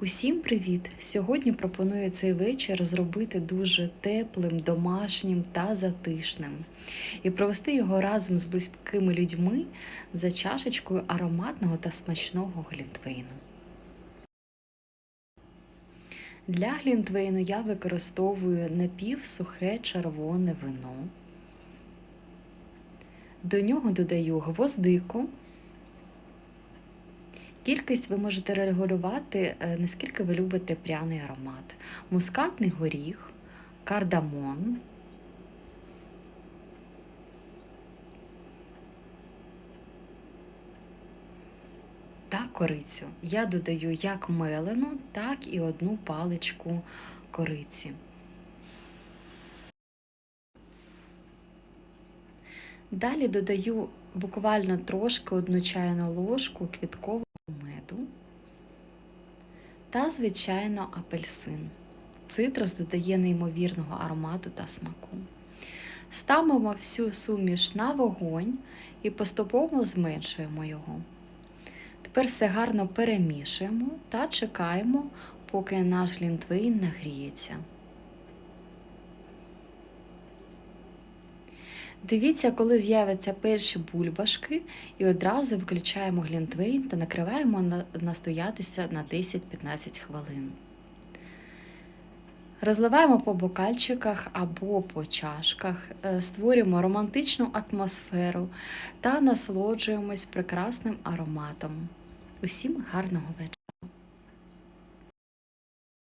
Усім привіт! Сьогодні пропоную цей вечір зробити дуже теплим, домашнім та затишним і провести його разом з близькими людьми за чашечкою ароматного та смачного глінтвейну. Для глінтвейну я використовую напівсухе червоне вино. До нього додаю гвоздику. Кількість ви можете регулювати, е, наскільки ви любите пряний аромат. Мускатний горіх, кардамон. Та корицю. Я додаю як мелену, так і одну паличку кориці. Далі додаю буквально трошки одну чайну ложку квіткового меду та, звичайно, апельсин. Цитрус додає неймовірного аромату та смаку. Ставимо всю суміш на вогонь і поступово зменшуємо його. Тепер все гарно перемішуємо та чекаємо, поки наш глінтвейн нагріється. Дивіться, коли з'являться перші бульбашки, і одразу виключаємо глінтвейн та накриваємо настоятися на 10-15 хвилин. Розливаємо по бокальчиках або по чашках, е, створюємо романтичну атмосферу та насолоджуємось прекрасним ароматом. Усім гарного вечора!